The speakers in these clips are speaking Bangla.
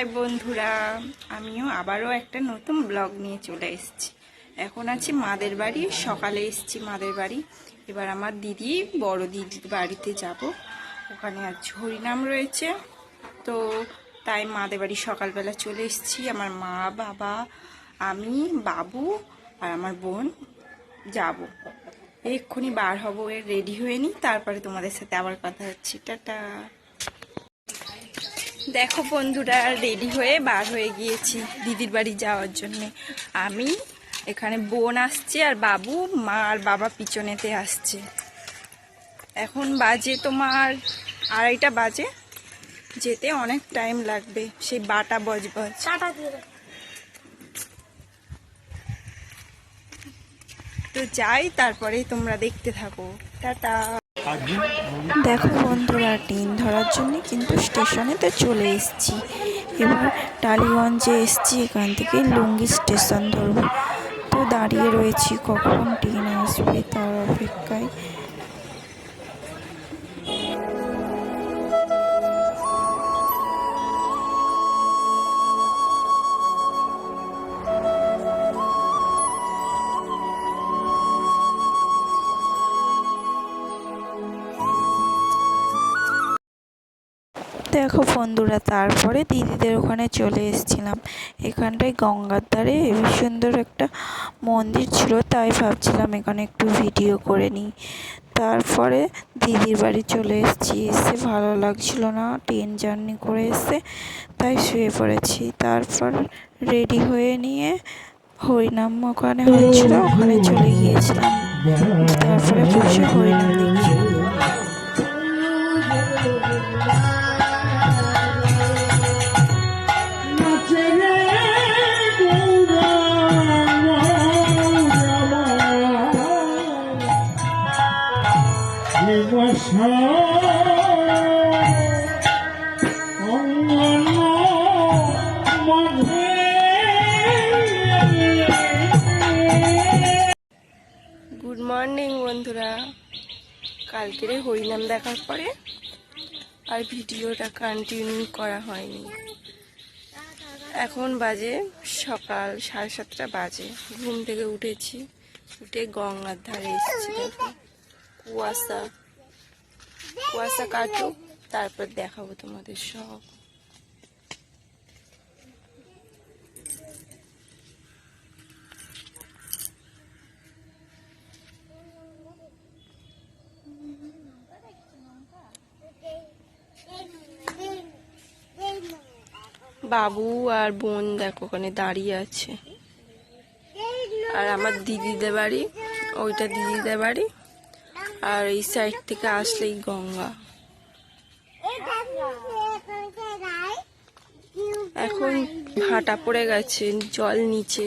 হাই বন্ধুরা, আমিও আবারও একটা নতুন ব্লগ নিয়ে চলে এসেছি। এখন আছি মাদের বাড়ি, সকালে এসেছি মাদের বাড়ি। এবার আমার দিদি, বড় দিদির বাড়িতে যাব। ওখানে আজ হরিনাম রয়েছে। তো তাই মাদের বাড়ি সকালবেলা চলে এসেছি। আমার মা, বাবা, আমি, বাবু আর আমার বোন যাব। এক্ষুনি বার হব, এর রেডি হয়ে নিই তারপরে তোমাদের সাথে আবার কথা হচ্ছে। টাটা। দেখো বন্ধুরা রেডি হয়ে বার হয়ে গিয়েছি দিদির বাড়ি যাওয়ার জন্য। আমি এখানে বোন আসছে আর বাবু মা আর বাবা পিছনেতে আসছে। এখন বাজে তোমার আড়াইটা বাজে। যেতে অনেক টাইম লাগবে সেই বাটা বজবজ। তো যাই তারপরে তোমরা দেখতে থাকো। টাটা। দেখো বন্ধুরা ট্রেন ধরার জন্য কিন্তু স্টেশনে তো চলে এসেছি। এবার টালিগঞ্জে এসেছি, এখান থেকে লুঙ্গি স্টেশন ধরবো। তো দাঁড়িয়ে রয়েছি কখন ট্রেন আসবে তার অপেক্ষায়। দেখো বন্ধুরা, তারপরে দিদিদের ওখানে চলে এসেছিলাম। এখানটায় গঙ্গার ধারে হেবি সুন্দর একটা মন্দির ছিল, তাই ভাবছিলাম এখানে একটু ভিডিও করে নিই। তারপরে দিদির বাড়ি চলে এসেছি, এসে ভালো লাগছিল না, ট্রেন জার্নি করে এসে তাই শুয়ে পড়েছি। তারপর রেডি হয়ে নিয়ে হরিনাম ওখানে হচ্ছিল ওখানে চলে গিয়েছিলাম। তারপরে বসে হরিনাম বন্ধুরা কালকেরে হরিনাম দেখার পরে আর ভিডিওটা কন্টিনিউ করা হয়নি। এখন বাজে সকাল সাড়ে সাতটা বাজে, ঘুম থেকে উঠেছি, উঠে গঙ্গার ধারে এসেছি দেখো। কুয়াশা কুয়াশা কাটুক, তারপর দেখাবো তোমাদের সব। বাবু আর বোন দেখো, ওখানে দাঁড়িয়ে আছে। আর আমার দিদিদের বাড়ি, ওইটা দিদিদের বাড়ি। আর এই সাইড থেকে আসলেই গঙ্গা। এখন ভাটা পড়ে গেছে, জল নিচে।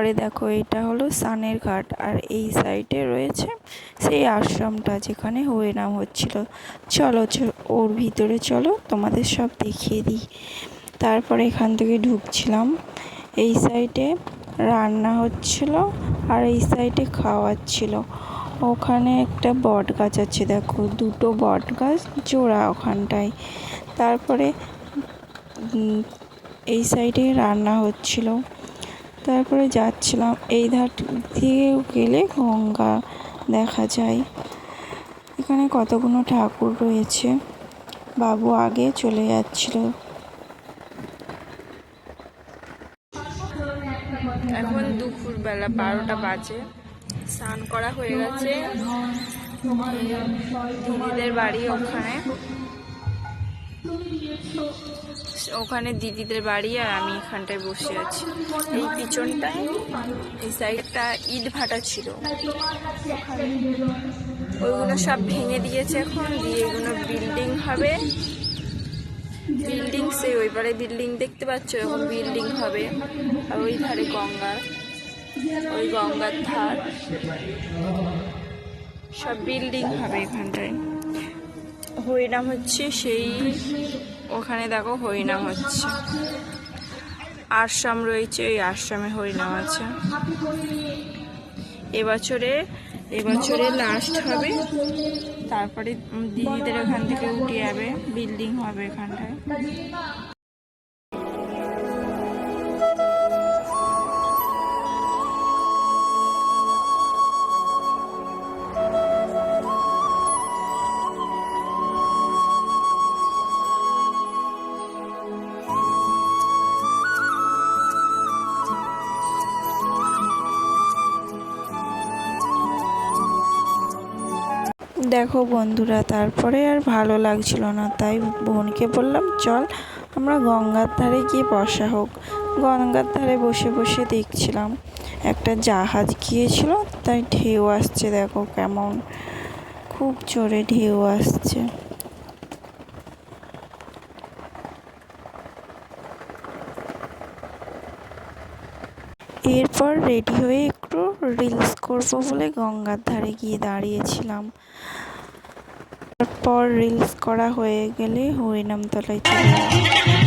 তারপরে দেখো এটা হলো সানের ঘাট আর এই সাইডে রয়েছে সেই আশ্রমটা যেখানে হরিনাম হচ্ছিল। চলো ওর ভিতরে চলো, তোমাদের সব দেখিয়ে দিই। তারপরে এখান থেকে ঢুকছিলাম। এই সাইডে রান্না হচ্ছিল আর এই সাইডে খাওয়াচ্ছিল ওখানে একটা বট গাছ আছে, দেখো, দুটো বট গাছ জোড়া ওখানটায়। তারপরে এই সাইডে রান্না হচ্ছিল। তারপরে যাচ্ছিলাম। এই ধার দিয়েও গেলে গঙ্গা দেখা যায়। এখানে কতগুলো ঠাকুর রয়েছে? বাবু আগে চলে যাচ্ছিল। এখন দুপুরবেলা বারোটা বাজে। স্নান করা হয়ে গেছে। দিদিদের বাড়ি ওখানে। ওখানে দিদিদের বাড়ি আর আমি এখানটায় বসে আছি। এই পিছনটায়, এই সাইডটা ইট ভাটা ছিল। ওইগুলো সব ভেঙে দিয়েছে এখন, দিয়ে এগুলো বিল্ডিং হবে। বিল্ডিং সেই, ওই পারে বিল্ডিং দেখতে পাচ্ছ, এখন বিল্ডিং হবে। আর ওই ধারে গঙ্গা, ওই গঙ্গার ধার। সব বিল্ডিং হবে এখানটায়। হরিনাম হচ্ছে সেই ওখানে দেখো হরিনাম হচ্ছে। আশ্রম রয়েছে ওই আশ্রমে হরিনাম আছে। এবছরে এবছরে লাস্ট হবে। তারপরে দিদিদের ওখান থেকে উঠে যাবে বিল্ডিং হবে এখানটায়। দেখো বন্ধুরা, তারপরে আর ভালো লাগছিল না, তাই বোনকে বললাম, চল আমরা গঙ্গার ধারে গিয়ে বসা হোক। গঙ্গার ধারে বসে বসে দেখছিলাম, একটা জাহাজ গিয়েছিল, তাই ঢেউ আসছে, দেখো কেমন, খুব জোরে ঢেউ আসছে। এরপর রেডি হয়ে একটু রিলস করব বলে গঙ্গার ধারে গিয়ে দাঁড়িয়েছিলাম। তারপর রিলস করা হয়ে গেলে হরিনামতলায় চলে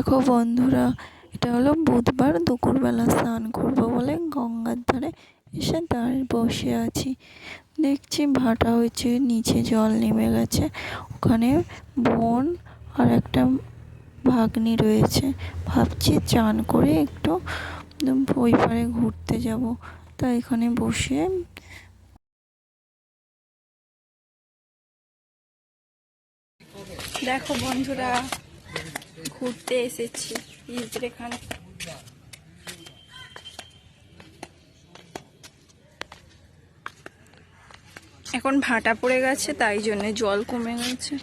দেখো বন্ধুরা, এটা হলো বুধবার দুপুরবেলা স্নান করব বলে গঙ্গার ধারে এসে দাঁড়িয়ে বসে আছি। দেখছি ভাটা হয়েছে, নিচে জল নেমে গেছে। ওখানে বোন আর একটা ভাগ্নি রয়েছে। ভাবছি চান করে একটু ওই পারে ঘুরতে যাব। তা এখানে বসে দেখো বন্ধুরা ঘুরতে এসেছি। ইজরে এখানে। এখন ভাটা পড়ে গেছে, তাই জন্য জল কমে গেছে।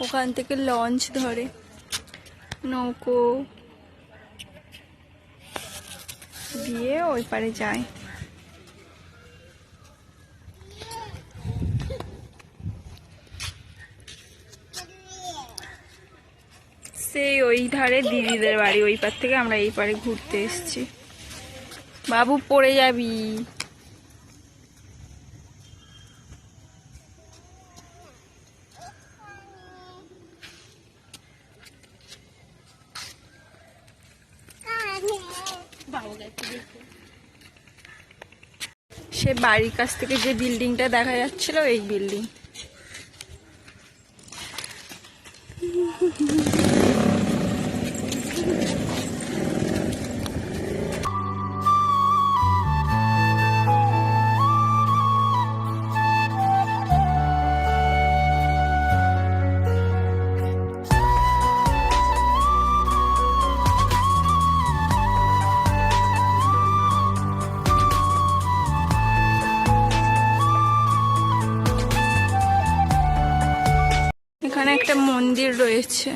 ওখান থেকে লঞ্চ ধরে। নৌকো। দিয়ে ওই পারে যায়। সেই ওই ধারে দিদিদের বাড়ি, ওই পার থেকে আমরা এই পারে ঘুরতে এসেছি। বাবু, পড়ে যাবি। সে বাড়ির কাছ থেকে যে বিল্ডিংটা দেখা যাচ্ছিল, এই বিল্ডিং। মন্দির রয়েছে।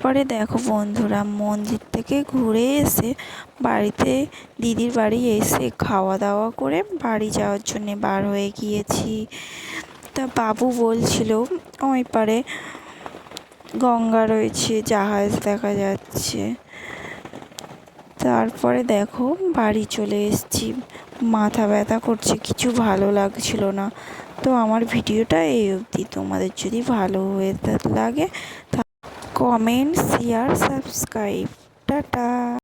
তারপরে দেখো বন্ধুরা, মন্দির থেকে ঘুরে এসে বাড়িতে দিদির বাড়ি এসে খাওয়া দাওয়া করে বাড়ি যাওয়ার জন্যে বার হয়ে গিয়েছি। তা বাবু বলছিল, ওই পারে গঙ্গা রয়েছে, জাহাজ দেখা যাচ্ছে। তারপরে দেখো বাড়ি চলে এসেছি, মাথা ব্যথা করছে, কিছু ভালো লাগছিল না। তো আমার ভিডিওটা এই অবধি, তোমাদের যদি ভালো হয়ে লাগে কমেন্ট শেয়ার সাবস্ক্রাইব টাটা